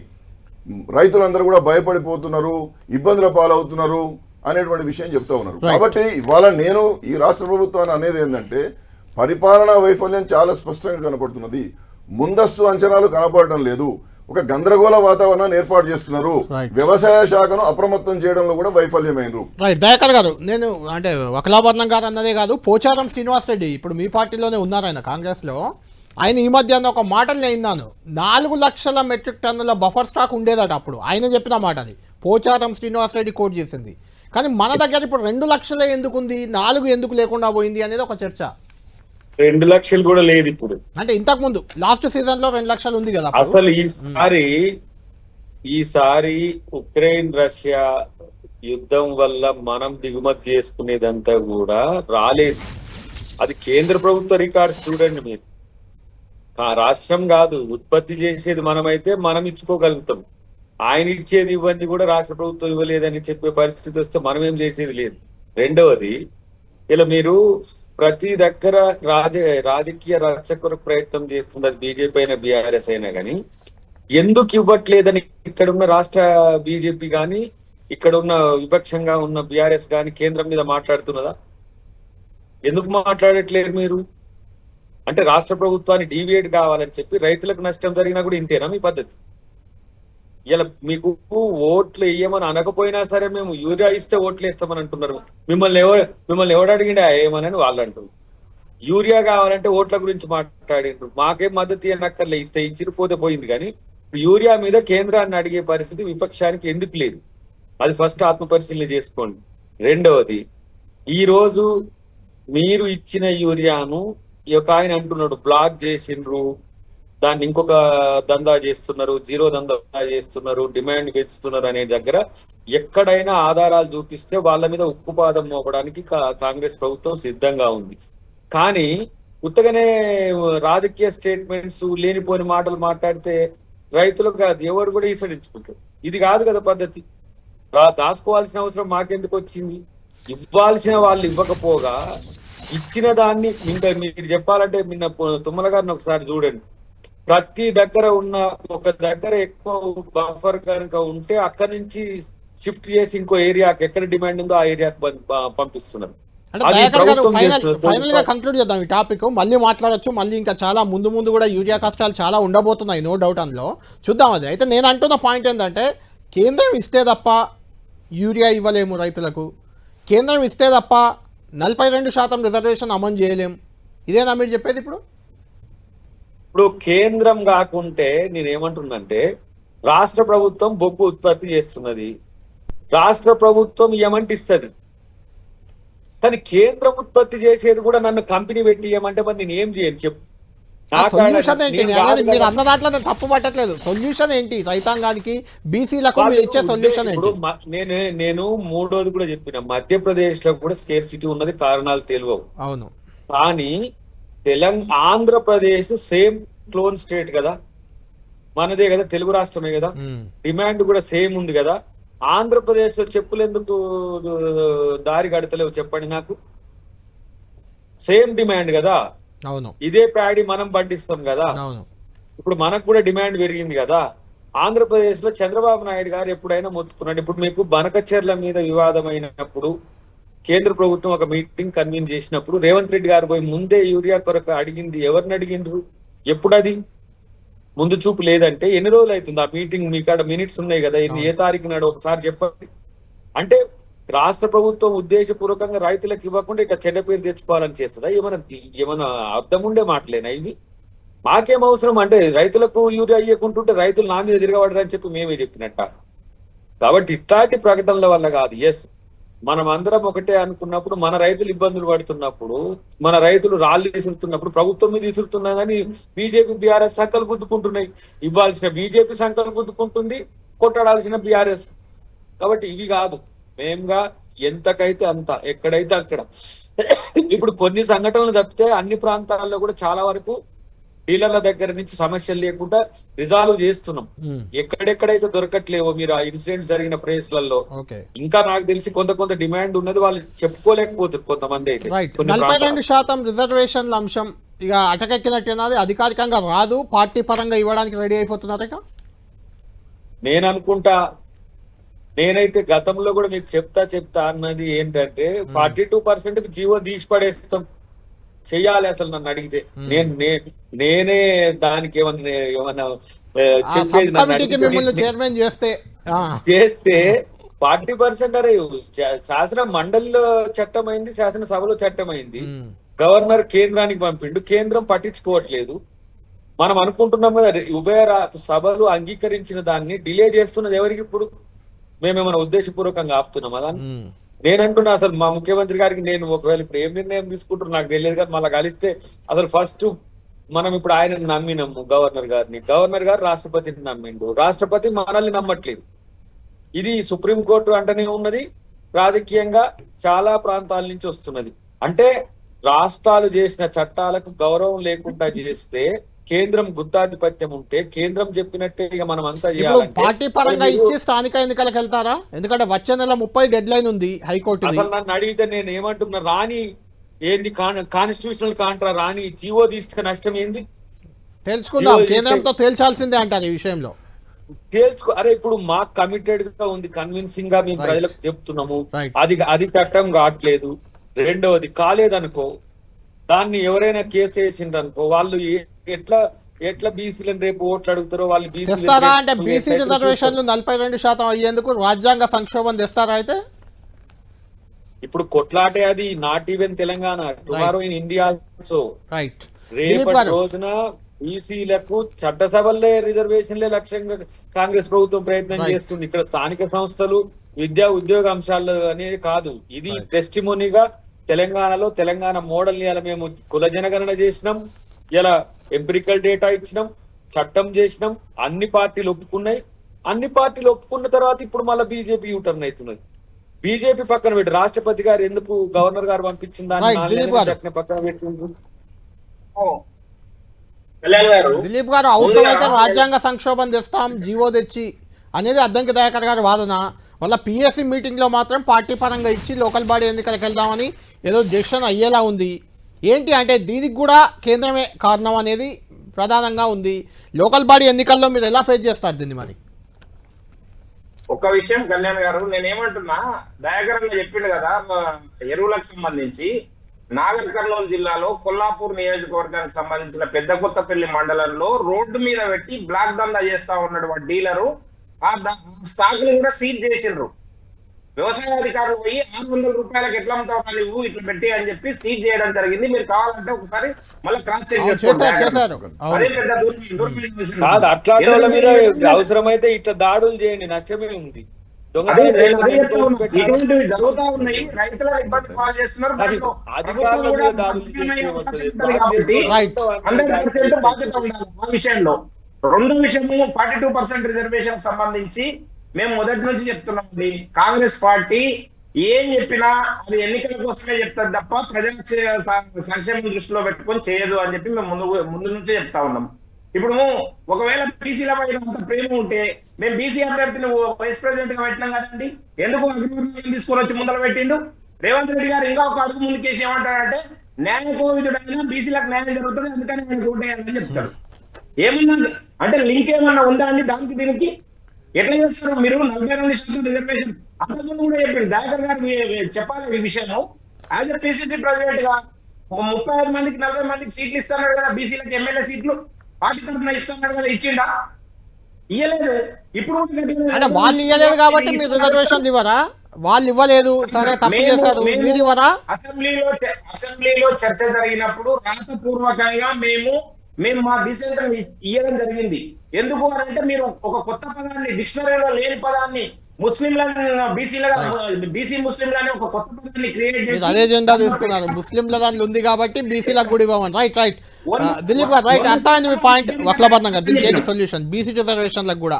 రైతులందరూ కూడా భయపడిపోతున్నారు ఇబ్బందుల పాలవుతున్నారు అనేటువంటి విషయం చెప్తా ఉన్నారు. కాబట్టి ఇవాళ నేను ఈ రాష్ట్ర ప్రభుత్వాన్ని అనేది ఏంటంటే పరిపాలనా వైఫల్యం చాలా స్పష్టంగా కనపడుతున్నది. ముందస్తు అంచనాలు కనపడటం లేదు. ఒక గందరగోళ వాతావరణాన్ని ఏర్పాటు చేస్తున్నారు. వ్యవసాయ శాఖను అప్రమత్తం చేయడంలో కూడా వైఫల్యమైనరు రైట్ దయాకర్ గారు నేను అంటే వకలాభరణం గారు అన్నదే కాదు పోచారం శ్రీనివాస్ రెడ్డి ఇప్పుడు మీ పార్టీలోనే ఉన్నారు ఆయన కాంగ్రెస్లో. ఆయన ఈ మధ్యాహ్నం ఒక మాటలు నేను నాలుగు లక్షల మెట్రిక్ టన్నుల బఫర్ స్టాక్ ఉండేదట అప్పుడు. ఆయన చెప్పిన మాట అది. పోచారం శ్రీనివాస్ రెడ్డి కోట్ చేసింది. కానీ మన దగ్గర ఇప్పుడు రెండు లక్షలే ఎందుకు ఉంది నాలుగు ఎందుకు లేకుండా పోయింది అనేది ఒక చర్చ. రెండు లక్షలు కూడా లేదు ఇప్పుడు. అంటే ఇంతకు ముందు లాస్ట్ సీజన్లో రెండు లక్షలు ఉంది కదా. అసలు ఈసారి ఈసారి ఉక్రెయిన్ రష్యా యుద్ధం వల్ల మనం దిగుమతి చేసుకునేదంతా కూడా రాలేదు. అది కేంద్ర ప్రభుత్వ రికార్డ్స్ చూడండి మీరు. రాష్ట్రం కాదు ఉత్పత్తి చేసేది మనమైతే మనం ఇచ్చుకోగలుగుతాం. ఆయన ఇచ్చేది ఇవన్నీ కూడా రాష్ట్ర ప్రభుత్వం ఇవ్వలేదని చెప్పే పరిస్థితి వస్తే మనం ఏం చేసేది లేదు. రెండవది ఇలా మీరు ప్రతి దగ్గర రాజ రాజకీయ రక్షకుల ప్రయత్నం చేస్తుంది అది బీజేపీ అయినా బీఆర్ఎస్ అయినా కానీ ఎందుకు ఇవ్వట్లేదని ఇక్కడ ఉన్న రాష్ట్ర బీజేపీ కానీ ఇక్కడ ఉన్న విపక్షంగా ఉన్న బీఆర్ఎస్ కానీ కేంద్రం మీద మాట్లాడుతున్నదా? ఎందుకు మాట్లాడట్లేరు మీరు? అంటే రాష్ట్ర ప్రభుత్వాన్ని డీవియేట్ కావాలని చెప్పి రైతులకు నష్టం జరిగినా కూడా ఇంతేనా మీ పద్ధతి? ఇలా మీకు ఓట్లు వేయమని అనకపోయినా సరే మేము యూరియా ఇస్తే ఓట్లు వేస్తామని అంటున్నారు. మిమ్మల్ని ఎవరు మిమ్మల్ని ఎవడు అడిగిండే ఏమనని? వాళ్ళు అంటున్నారు యూరియా కావాలంటే ఓట్ల గురించి మాట్లాడిండ్రు. మాకేం మద్దతు ఇవ్వనక్కర్లే ఇస్తే ఇచ్చిరు పోతే పోయింది కానీ యూరియా మీద కేంద్రాన్ని అడిగే పరిస్థితి విపక్షానికి ఎందుకు లేదు? అది ఫస్ట్ ఆత్మ పరిశీలన చేసుకోండి. రెండవది ఈ రోజు మీరు ఇచ్చిన యూరియాను ఈ యొక్క ఆయన అంటున్నాడు బ్లాక్ చేసిండ్రు దాన్ని ఇంకొక దందా చేస్తున్నారు జీరో దందా చేస్తున్నారు డిమాండ్ పెంచుతున్నారు అనే దగ్గర ఎక్కడైనా ఆధారాలు చూపిస్తే వాళ్ళ మీద ఉక్కుపాదం మోపడానికి కా- కాంగ్రెస్ ప్రభుత్వం సిద్ధంగా ఉంది. కానీ ఉత్తగానే రాజకీయ స్టేట్మెంట్స్ లేనిపోని మాటలు మాట్లాడితే రైతులకు కాదు ఎవరు కూడా ఈసడించుకుంటారు. ఇది కాదు కదా పద్ధతి. దాచుకోవాల్సిన అవసరం మాకెందుకు వచ్చింది? ఇవ్వాల్సిన వాళ్ళు ఇవ్వకపోగా ఇచ్చిన దాన్ని ఇంకా మీరు చెప్పాలంటే నిన్న తుమ్మల గారిని ఒకసారి చూడండి. ప్రతి దగ్గర ఉన్న ఒక దగ్గర ఎక్కువ బఫర్ కనుక ఉంటే అక్కడి నుంచి షిఫ్ట్ చేసి ఇంకో ఏరియాకి ఎక్కడ డిమాండ్ ఉందో ఆ ఏరియాకి పంపిస్తున్నారు. ఫైనల్గా కంక్లూడ్ చేద్దాం ఈ టాపిక్ మళ్ళీ మాట్లాడొచ్చు మళ్ళీ ఇంకా చాలా ముందు ముందు కూడా యూరియా కష్టాలు చాలా ఉండబోతున్నాయి నో డౌట్ అందులో. చూద్దాం అది. అయితే నేను అంటున్న పాయింట్ ఏంటంటే కేంద్రం ఇస్తే తప్ప యూరియా ఇవ్వలేము రైతులకు. కేంద్రం ఇస్తే తప్ప నలభై రెండు శాతం రిజర్వేషన్ అమలు చేయలేం. ఇదేనా మీరు చెప్పేది ఇప్పుడు? ఇప్పుడు కేంద్రం కాకుంటే నేనేమంటున్నంటే రాష్ట్ర ప్రభుత్వం బొగ్గు ఉత్పత్తి చేస్తున్నది. రాష్ట్ర ప్రభుత్వం ఏమంటే ఇస్తుంది కానీ కేంద్రం ఉత్పత్తి చేసేది కూడా నన్ను కంపెనీ పెట్టి ఇవ్వమంటే మరి నేను ఏం చేయను చెప్పు సొల్యూషన్ ఏంటి? మీరు. అన్న దాంట్లో నేను తప్పు పట్టట్లేదు. సొల్యూషన్ ఏంటి? రైతాంగానికి బీసీలకు మీరు ఇచ్చే సొల్యూషన్ ఏంటి? నేను నేను మూడోది కూడా చెప్పిన. మధ్యప్రదేశ్లో కూడా స్కేర్ సిటీ ఉన్నది కారణాలు తెలియవు. అవును. కానీ Telangana Andhra Pradesh same clone state కదా. మనదే కదా తెలుగు రాష్ట్రమే కదా. డిమాండ్ కూడా సేమ్ ఉంది కదా. ఆంధ్రప్రదేశ్లో చెప్పులు ఎందుకు దారి గడతలేవు చెప్పండి నాకు? సేమ్ డిమాండ్ కదా. అవును. ఇదే ప్యాడీ మనం పండిస్తాం కదా. ఇప్పుడు మనకు కూడా డిమాండ్ పెరిగింది కదా. ఆంధ్రప్రదేశ్లో చంద్రబాబు నాయుడు గారు ఎప్పుడైనా మొత్తుకున్నాడు. ఇప్పుడు మీకు బనకచెర్ల మీద వివాదమైనప్పుడు కేంద్ర ప్రభుత్వం ఒక మీటింగ్ కన్వీన్ చేసినప్పుడు రేవంత్ రెడ్డి గారు పోయి ముందే యూరియా కొరకు అడిగింది. ఎవరిని అడిగిండ్రు? ఎప్పుడు అది ముందు చూపు లేదంటే ఎన్ని రోజులు అవుతుంది ఆ మీటింగ్? మీ కాడ మినిట్స్ ఉన్నాయి కదా ఇది ఏ తారీఖు నాడు ఒకసారి చెప్పండి. అంటే రాష్ట్ర ప్రభుత్వం ఉద్దేశపూర్వకంగా రైతులకు ఇవ్వకుండా ఇట్లా చెడ్డ పేరు తెచ్చుకోవాలని చేస్తుందా? ఏమైనా ఏమైనా అర్థం ఉండే మాటలేనా ఇవి? మాకేం అవసరం? అంటే రైతులకు యూరియా ఇవ్వకుంటుంటే రైతులు నా మీద తిరగబడరని చెప్పి మేమే చెప్పినట్ట. కాబట్టి ఇట్లాంటి ప్రకటనల వల్ల కాదు. ఎస్ మనం అందరం ఒకటే అనుకున్నప్పుడు మన రైతులు ఇబ్బందులు పడుతున్నప్పుడు మన రైతులు రాళ్ళు విసురుతున్నప్పుడు ప్రభుత్వం మీద విసురుతున్నదని బీజేపీ బీఆర్ఎస్ సంకలు గుద్దుకుంటున్నాయి. ఇవ్వాల్సిన బీజేపీ సంకలు గుద్దుకుంటుంది కొట్టడాల్సిన బీఆర్ఎస్. కాబట్టి ఇవి కాదు. మేముగా ఎంతకైతే అంత ఎక్కడైతే అక్కడ. ఇప్పుడు కొన్ని సంఘటనలు తప్పితే అన్ని ప్రాంతాల్లో కూడా చాలా వరకు డీలర్ల దగ్గర నుంచి సమస్యలు లేకుండా రిజాల్వ్ చేస్తున్నాం. ఉమ్. ఎక్కడెక్కడైతే దొరకట్లేవో మీరు ఆ ఇన్సిడెంట్ జరిగిన ప్లేస్లలో ఇంకా నాకు తెలిసి కొంత కొంత డిమాండ్ ఉన్నది వాళ్ళు చెప్పుకోలేకపోతారు కొంతమంది అయితే. నలభై. రెండు శాతం రిజర్వేషన్ల అంశం ఇక అటకెక్కినట్టేనాది అధికారికంగా రాదు పార్టీ పరంగా ఇవ్వడానికి రెడీ అయిపోతున్నారు ఇక. నేను అనుకుంటా నేనైతే గతంలో కూడా మీకు చెప్తా చెప్తా అన్నది ఏంటంటే ఫార్టీ టూ పర్సెంట్ జీవో తీసి పడేస్తాం. చెయ్యాలి అసలు నన్ను అడిగితే. నేను నేనే దానికి ఏమన్నా చెప్పేది చైర్మన్ చేస్తే చేస్తే ఫార్టీ పర్సెంట్ అరే శాసన మండలిలో చట్టమైంది శాసనసభలో చట్టమైంది. గవర్నర్ కేంద్రానికి పంపిండు. కేంద్రం పట్టించుకోవట్లేదు. మనం అనుకుంటున్నాం కదా ఉభయ సభలు అంగీకరించిన దాన్ని డిలే చేస్తున్నది ఎవరికి ఇప్పుడు? మేమేమైనా ఉద్దేశపూర్వకంగా ఆపుతున్నాం దాన్ని నేను నేనంటున్నా అసలు మా ముఖ్యమంత్రి గారికి నేను ఒకవేళ ఇప్పుడు ఏం నిర్ణయం తీసుకుంటారు నాకు తెలియదు కానీ మళ్ళీ కలిస్తే అసలు ఫస్ట్ మనం ఇప్పుడు ఆయన నమ్మినాము గవర్నర్ గారిని. గవర్నర్ గారు రాష్ట్రపతిని నమ్మిండు. రాష్ట్రపతి మనల్ని నమ్మట్లేదు. ఇది సుప్రీంకోర్టు అంటనే ఉన్నది. రాజకీయంగా చాలా ప్రాంతాల నుంచి వస్తున్నది. అంటే రాష్ట్రాలు చేసిన చట్టాలకు గౌరవం లేకుండా చేస్తే కేంద్రం గుత్తాధిపత్యం ఉంటే కేంద్రం చెప్పినట్టే ఇక మనం అంతా పార్టీ పరంగా ఇచ్చి స్థానిక ఎన్నికలకు వెళ్తారా? ఎందుకంటే వచ్చే నెల ముప్పై డెడ్ లైన్ ఉంది హైకోర్టుది. అసలు నన్ను అడిగితే నేను ఏమంటున్నా రాని ఏంది కాన్స్టిట్యూషనల్ కాంట్రా రాని జీవో తీస్తే నష్టం ఏంది? తెలుసుకుందాం కేంద్రంతో తేల్చాల్సిందే అంటారు ఈ విషయంలో. తేల్చుకో అరే ఇప్పుడు మాకు కమిటెడ్గా ఉంది కన్విన్సింగ్గా మేము. ప్రజలకు చెప్తున్నాము. అది అది చట్టం కావట్లేదు. రెండవది కాలేదనుకో దాన్ని ఎవరైనా కేసు వేసిండ్రు అనుకో వాళ్ళు ఎట్లా ఎట్లా బీసీలను రేపు ఓట్లు అడుగుతారో వాళ్ళు తెస్తారా అంటే బీసీ రిజర్వేషన్లు నలభై రెండు శాతం అయ్యేందుకు రాజ్యాంగ సంక్షోభం తెస్తారా అయితే? ఇప్పుడు కొట్లాటే అది not even Telangana. Tomorrow in India so right రేపటి రోజున బీసీలకు చట్టసభలే రిజర్వేషన్లే లక్ష్యంగా కాంగ్రెస్ ప్రభుత్వం ప్రయత్నం. చేస్తుంది. ఇక్కడ స్థానిక సంస్థలు విద్యా ఉద్యోగ అంశాలు అనేది కాదు. ఇది టెస్టిమోనీగా తెలంగాణలో తెలంగాణ మోడల్ ఇలా మేము కుల జనగణన చేసినాం. ఇలా ఎంపిరికల్ డేటా ఇచ్చినాం చట్టం చేసినాం అన్ని పార్టీలు ఒప్పుకున్నాయి. అన్ని పార్టీలు ఒప్పుకున్న తర్వాత ఇప్పుడు మళ్ళీ బీజేపీ యూటర్న్ అవుతున్నది. బీజేపీ పక్కన పెట్టి రాష్ట్రపతి గారు ఎందుకు గవర్నర్ గారు పంపించిన దాన్ని పక్కన గారు. దిలీప్ గారు అవసరమైతే రాజ్యాంగ సంక్షోభం తెస్తాం జీవో తెచ్చి అనేది అద్దంకి దయాకర్ గారి వాదన. వల్ల పిఎస్సి మీటింగ్లో మాత్రం పార్టీ పరంగా ఇచ్చి లోకల్ బాడీ ఎన్నికలకు వెళ్దామని ఏదో డిసిషన్ అయ్యేలా ఉంది. ఏంటి అంటే దీనికి కూడా కేంద్రమే కారణం అనేది ప్రధానంగా ఉంది. లోకల్ బాడీ ఎన్నికల్లో మీరు ఎలా ఫేస్ చేస్తారు దీన్ని మరి? ఒక విషయం కళ్యాణ్ గారు నేనేమంటున్నా దయాకర్ చెప్పిండు కదా ఎరువులకు సంబంధించి నాగర్ కర్నూలు జిల్లాలో కొల్లాపూర్ నియోజకవర్గానికి సంబంధించిన పెద్ద కొత్తపల్లి మండలంలో రోడ్డు మీద పెట్టి బ్లాక్ దందా చేస్తా ఉన్నటువంటి డీలరు ఆ స్టాక్ని కూడా సీజ్ చేసిండ్రు. వ్యవసాయ అధికారులు పోయి ఆరు వందల రూపాయలకు ఎట్లా అమ్ముతావు నువ్వు? ఇట్లా పెట్టి అని చెప్పి సీజ్ చేయడం జరిగింది. మీరు కావాలంటే ఒకసారి మళ్ళీ క్రాస్ చెక్ కాదు అట్లాంటి వాళ్ళ మీద ఎందుకంటే అవసరమైతే ఇట్లా దాడులు చేయండి నష్టమే ఉంది. ఇటువంటివి జరుగుతా ఉన్నాయి. ఇబ్బంది పాలు చేస్తున్నారు. హండ్రెడ్ పర్సెంట్ బాధ్యత ఉండాలి. ఆ విషయంలో రెండో విషయము ఫార్టీ టూ పర్సెంట్ రిజర్వేషన్ సంబంధించి మేము మొదటి నుంచి చెప్తున్నామండి. కాంగ్రెస్ పార్టీ ఏం చెప్పినా అది ఎన్నికల కోసమే చెప్తారు తప్ప ప్రజల సంక్షేమం దృష్టిలో పెట్టుకొని చేయదు అని చెప్పి మేము ముందు ముందు నుంచే చెప్తా ఉన్నాం. ఇప్పుడు ఒకవేళ బీసీల పైన అంత ప్రేమ ఉంటే మేము బీసీ అభ్యర్థిని వైస్ ప్రెసిడెంట్గా పెట్టినాం కదండి. ఎందుకు అగ్రవర్ణాలను తీసుకొని వచ్చి ముందర పెట్టిండు? రేవంత్ రెడ్డి గారు ఇంకా ఒక అడుగు ముందుకేసి ఏమంటారంటే న్యాయ కోవిదుడైనా బీసీలకు న్యాయం జరుగుతుంది అందుకని ఆయన ఓటేయాలని చెప్తారు. ఏమన్నా అంటే లింక్ ఏమన్నా ఉందా అండి దానికి దీనికి? ఎట్లా చేస్తారు మీరు నలభై రెండు శాతం రిజర్వేషన్ అంతకుముందు కూడా చెప్పింది దయాకర్ గారు చెప్పాలి ఈ విషయం యాజ్ ఎ పిసిసి ప్రెసిడెంట్గా ఒక ముప్పై ఐదు మందికి నలభై మందికి సీట్లు ఇస్తున్నాడు కదా బీసీలకు ఎమ్మెల్యే సీట్లు పార్టీ తరఫున ఇస్తున్నాడు కదా ఇచ్చిండా? ఇయ్యలేదు. ఇప్పుడు అంటే వాళ్ళు ఇవ్వలేదు కాబట్టి మీరు రిజర్వేషన్ ఇవ్వరా? వాళ్ళు ఇవ్వలేదు. సరే తప్పు చేశారు. మీరు ఇవ్వరా? అసెంబ్లీలో అసెంబ్లీలో చర్చ జరిగినప్పుడు రాతపూర్వకంగా మేము మేము మా డిసెంట్ ఇవ్వడం జరిగింది. ఎందుకు అని అంటే మీరు ఒక కొత్త పదాన్ని డిక్షనరీలో లేని పదాన్ని ముస్లింలను బీసీలుగా బీసీ ముస్లింలని ఒక కొత్త పదాన్ని క్రియేట్ మీరు అదే జెండా తీసుకున్నారు. ముస్లింల దాంట్లో ఉంది కాబట్టి బీసీలకు కూడా ఇవ్వమని. రైట్ రైట్ దిలీప్ గారు రైట్ అర్థమైంది మీ పాయింట్ వక్లబద్ధం గారు దీనికి ఏంటి సొల్యూషన్ బీసీ రిజర్వేషన్లకు కూడా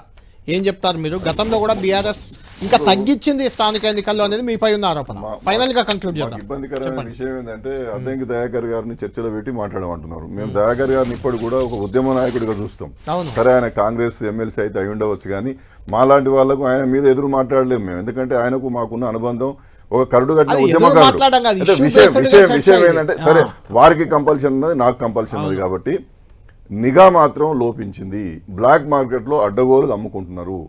ఏం చెప్తారు మీరు? గతంలో కూడా బీఆర్ఎస్ ఇంకా తగ్గించింది స్థానిక ఎన్నికల్లో అనేది మీపై ఉన్న ఆరోపణ. ఫైనల్గా కంక్లూడ్ చేద్దాం. ఇబ్బందికరమైన విషయం ఏంటంటే అద్దంకి దయాకర్ గారిని చర్చలో పెట్టి మాట్లాడమంటున్నారు. మేము దయాకర్ గారిని ఇప్పుడు కూడా ఒక ఉద్యమ నాయకుడిగా చూస్తాం. సరే ఆయన కాంగ్రెస్ ఎమ్మెల్సీ అయితే అయి ఉండవచ్చు కానీ మాలాంటి వాళ్ళకు ఆయన మీద ఎదురు మాట్లాడలేము మేము. ఎందుకంటే ఆయనకు మాకున్న అనుబంధం ఒక కరుడు కట్టిన ఉద్యమకారుడు issue విషయం విషయం విషయం. ఏంటంటే. సరే వారికి కంపల్షన్ ఉన్నది నాకు కంపల్షన్ ఉన్నది కాబట్టి నిఘా మాత్రం లోపించింది. బ్లాక్ మార్కెట్లో అడ్డగోలు అమ్ముకుంటున్నారు.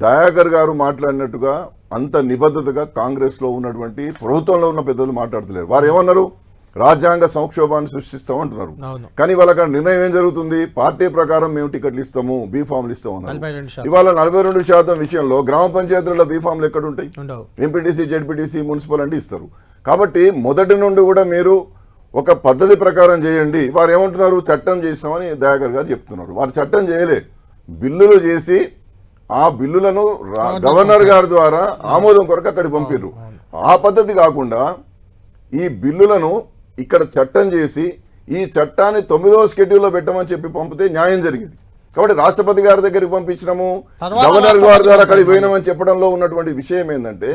దయాకర్ గారు మాట్లాడినట్టుగా అంత నిబద్ధతగా కాంగ్రెస్లో ఉన్నటువంటి ప్రభుత్వంలో ఉన్న పెద్దలు మాట్లాడతలేరు. వారు ఏమన్నారు? రాజ్యాంగ సంక్షోభాన్ని సృష్టిస్తామంటున్నారు. కానీ వాళ్ళ నిర్ణయం ఏం జరుగుతుంది? పార్టీ ప్రకారం మేము టికెట్లు ఇస్తాము బీ ఫామ్లు ఇస్తాము ఇవాళ నలభై రెండు శాతం విషయంలో గ్రామ పంచాయతీలలో బీ ఫామ్లు ఎక్కడ ఉంటాయి? ఎంపీటీసీ జెడ్పీటీసీ మున్సిపల్ అంటే ఇస్తారు. కాబట్టి మొదటి నుండి కూడా మీరు ఒక పద్ధతి ప్రకారం చేయండి. వారు ఏమంటున్నారు? చట్టం చేసినామని దయాకర్ గారు చెప్తున్నారు. వారు చట్టం చేయలే. బిల్లులు చేసి ఆ బిల్లులను గవర్నర్ గారి ద్వారా ఆమోదం కొరకు అక్కడికి పంపిర్రు. ఆ పద్ధతి కాకుండా ఈ బిల్లులను ఇక్కడ చట్టం చేసి ఈ చట్టాన్ని తొమ్మిదవ షెడ్యూల్లో పెట్టమని చెప్పి పంపితే న్యాయం జరిగింది. కాబట్టి రాష్ట్రపతి గారి దగ్గరికి పంపించినాము గవర్నర్ గారి ద్వారా అక్కడికి పోయినామని చెప్పడంలో ఉన్నటువంటి విషయం ఏంటంటే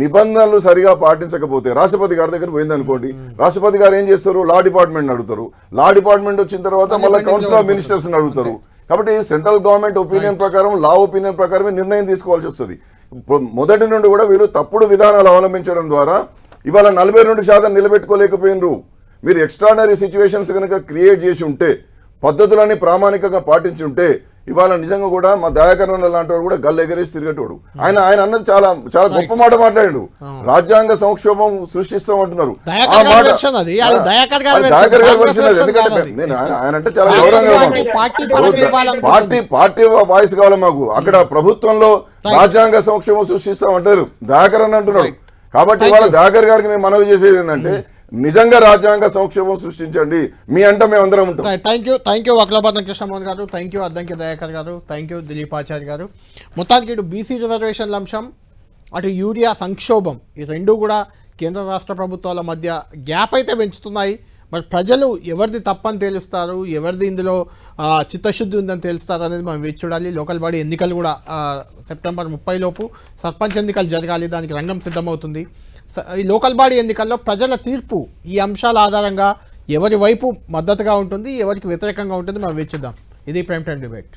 నిబంధనలు సరిగా పాటించకపోతే రాష్ట్రపతి గారి దగ్గర పోయింది అనుకోండి. రాష్ట్రపతి గారు ఏం చేస్తారు? లా డిపార్ట్మెంట్ అడుగుతారు. లా డిపార్ట్మెంట్ వచ్చిన తర్వాత మళ్ళీ కౌన్సిల్ ఆఫ్ మినిస్టర్స్ అడుగుతారు. కాబట్టి సెంట్రల్ గవర్నమెంట్ ఒపీనియన్ ప్రకారం లా ఒపీనియన్ ప్రకారమే నిర్ణయం తీసుకోవాల్సి వస్తుంది. మొదటి నుండి కూడా వీళ్ళు తప్పుడు విధానాలు అవలంబించడం ద్వారా ఇవాళ నలభై రెండు శాతం నిలబెట్టుకోలేకపోయినరు. మీరు ఎక్స్ట్రాడనరీ సిచ్యువేషన్స్ కనుక క్రియేట్ చేసి ఉంటే పద్ధతులన్నీ ప్రామాణికంగా పాటించి ఉంటే ఇవాళ నిజంగా కూడా మా దయాకరణ లాంటి వాడు కూడా గల్ ఎగరేసి తిరిగేటోడు. ఆయన ఆయన అన్నది చాలా చాలా గొప్ప మాట మాట్లాడాడు. రాజ్యాంగ సంక్షోభం అది. అది దయాకర్ గారి version. ఎందుకంటే. నేను ఆయన అంటే చాలా గౌరవంగా పార్టీ. పార్టీ వాయిస్ కావాలి మాకు. అక్కడ ప్రభుత్వంలో రాజ్యాంగ సంక్షేమం సృష్టిస్తామంటారు. దయాకర్ అని అంటున్నాడు. కాబట్టి ఇవాళ. దయాకర్ గారికి మేము మనవి చేసేది ఏంటంటే నిజంగా రాజ్యాంగ సంక్షేమం సృష్టించండి. మీ అంట మేము అందరం ఉంటాం. థ్యాంక్ యూ థ్యాంక్ యూ వక్లభద్రం కృష్ణమోహన్ గారు. థ్యాంక్ యూ అద్దంకి దయాకర్ గారు. థ్యాంక్ యూ దిలీప్ ఆచార్య గారు. మొత్తానికి ఇటు బీసీ రిజర్వేషన్ల అంశం అటు యూరియా సంక్షోభం. ఈ రెండు కూడా కేంద్ర రాష్ట్ర ప్రభుత్వాల మధ్య గ్యాప్ అయితే పెంచుతున్నాయి. మరి ప్రజలు ఎవరిది తప్పని తేలుస్తారు ఎవరిది ఇందులో చిత్తశుద్ధి ఉందని తెలుస్తారు అనేది మనం వేచి చూడాలి. లోకల్ బాడీ ఎన్నికలు కూడా సెప్టెంబర్ ముప్పై లోపు సర్పంచ్ ఎన్నికలు జరగాలి. దానికి రంగం సిద్ధమవుతుంది. ఈ లోకల్ బాడీ ఎన్నికల్లో ప్రజల తీర్పు ఈ అంశాల ఆధారంగా ఎవరి వైపు మద్దతుగా ఉంటుంది ఎవరికి వ్యతిరేకంగా ఉంటుంది మనం వేచిద్దాం ఇది ప్రైమ్ టైం డిబేట్.